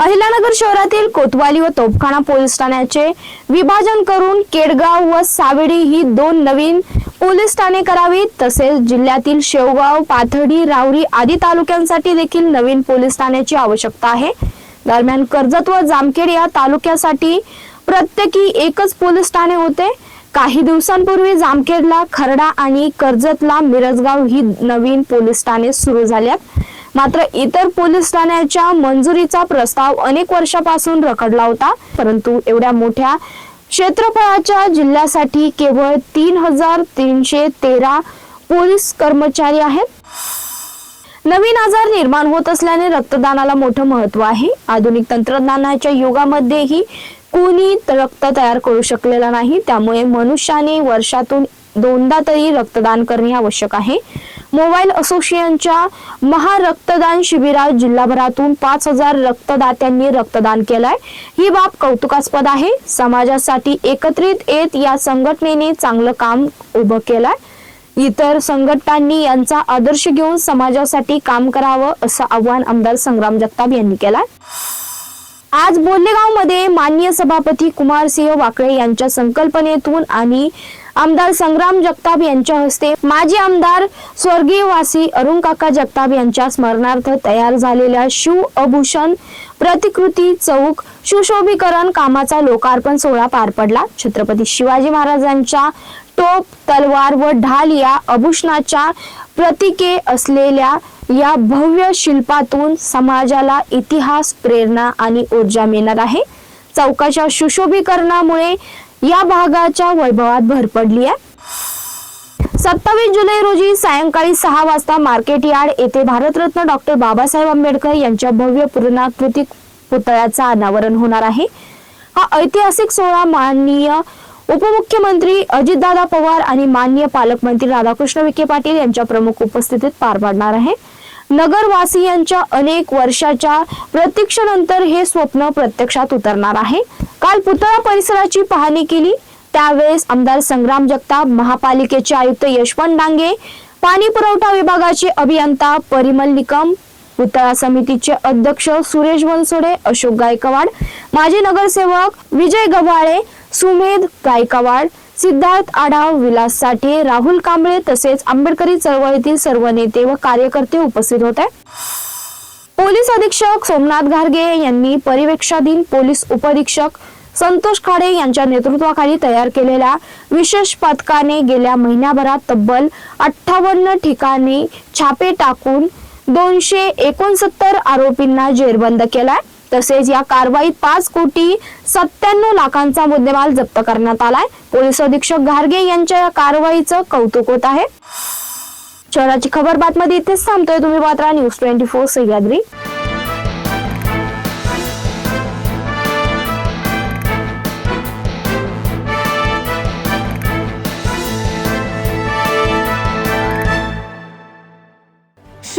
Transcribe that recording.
अहिल्यानगर शहरातील कोतवाली व तोपखाना पोलीस ठाण्याचे विभाजन करून केडगाव व सावेडी ही दोन नवीन पोलीस ठाणे करावीत. तसेच जिल्ह्यातील शेवगाव पाथडी रावरी आदी तालुक्यांसाठी देखील नवीन पोलीस ठाण्याची आवश्यकता आहे. दरम्यान कर्जत व जामखेड या तालुक्यासाठी प्रत्येकी एकच पोलीस ठाणे होते. काही दिवसांपूर्वी जामखेडला खरडा आणि कर्जतला मिरजगाव ही नवीन पोलीस ठाणे सुरू झाल्यात. मात्र इतर पोलीस ठाण्याच्या मंजुरीचा प्रस्ताव अनेक वर्षापासून रखडला होता परंतु एवढ्या मोठ्या क्षेत्रफळाच्या जिल्ह्यासाठी केवळ तीन हजार तीनशे तेरा पोलीस कर्मचारी आहेत. नवीन आजार निर्माण होत असल्याने रक्तदानाला मोठं महत्त्व आहे. आधुनिक तंत्रज्ञानाच्या युगामध्येही कोणी रक्त तयार करू शकलेला नाही. त्यामुळे मनुष्याने वर्षातून दोनदा तरी रक्तदान करणे आवश्यक आहे. मोबाईल असोसिएशनच्या महारक्तदान शिबिरात जिल्हाभरातून पाच हजार रक्तदात्यांनी रक्तदान केलंय. ही बाब कौतुकास्पद आहे. समाजासाठी एकत्रित येत या संघटनेने चांगलं काम उभं केलंय. इतर संघटनांनी यांचा आदर्श घेऊन समाजासाठी काम करावं असं आव्हान आमदार संग्राम जगताप यांनी केलंय. आज बोल्लेगावमध्ये माननीय सभापती कुमारसिंह वाकळे यांच्या संकल्पनेतून आणि आमदार संग्राम जगताप यांच्या हस्ते माजी आमदार स्वर्गीय वासी अरुण काका जगताप यांच्या स्मरणार्थ तयार झालेल्या शिव अभूषण प्रतिकृती चौक सुशोभीकरण कामाचा लोकार्पण सोहळा पार पडला. छत्रपती शिवाजी महाराजांच्या टोप तलवार व ढाल या आभूषणाच्या प्रतीके असलेल्या या भव्य शिल्पातून समाजाला इतिहास प्रेरणा आणि ऊर्जा मिळणार आहे. चौकाच्या सुशोभीकरणामुळे या भागाच्या वैभवात भर पडली आहे. सत्तावीस जुलै रोजी सायंकाळी सहा वाजता मार्केट यार्ड येथे भारतरत्न डॉक्टर बाबासाहेब आंबेडकर यांच्या भव्य पूर्णाकृती पुतळ्याचं अनावरण होणार आहे. हा ऐतिहासिक सोहळा माननीय उपमुख्यमंत्री अजितदादा पवार आणि माननीय पालकमंत्री राधाकृष्ण विखे पाटील यांच्या प्रमुख उपस्थितीत पार पडणार आहे. नगरवासियांच्या अनेक वर्षाच्या प्रतीक्षेनंतर हे स्वप्न प्रत्यक्षात उतरणार आहे. काल पुतळा परिसराची पाहणी केली. त्यावेळेस आमदार संग्राम जगताप महापालिकेचे आयुक्त यशवंत डांगे पाणी पुरवठा विभागाचे अभियंता परिमल निकम पुतळा समितीचे अध्यक्ष सुरेश बनसोडे अशोक गायकवाड माजी नगरसेवक विजय गव्हाळे सुमेध गायकवाड सिद्धार्थ आढाव विलास साठे राहुल कांबळे तसेच आंबेडकरी चळवळीतील सर्व नेते व कार्यकर्ते उपस्थित होते. पोलीस अधीक्षक सोमनाथ घारगे यांनी परिवेक्षाधीन पोलीस उपअधीक्षक संतोष खाडे यांच्या नेतृत्वाखाली तयार केलेल्या विशेष पथकाने गेल्या महिन्याभरात तब्बल अठ्ठावन्न ठिकाणी छापे टाकून दोनशे एकोणसत्तर आरोपींना जेरबंद केलाय. तसेच या कारवाईत पाच कोटी सत्त्याण्णव लाखांचा मुद्देमाल जप्त करण्यात आलाय. पोलीस अधीक्षक घारगे यांच्या या कारवाईचं कौतुक होत आहे. शहराची खबर बातमध्ये इथेच थांबतोय. तुम्ही पात्रा न्यूज ट्वेंटी फोर सह्याद्री.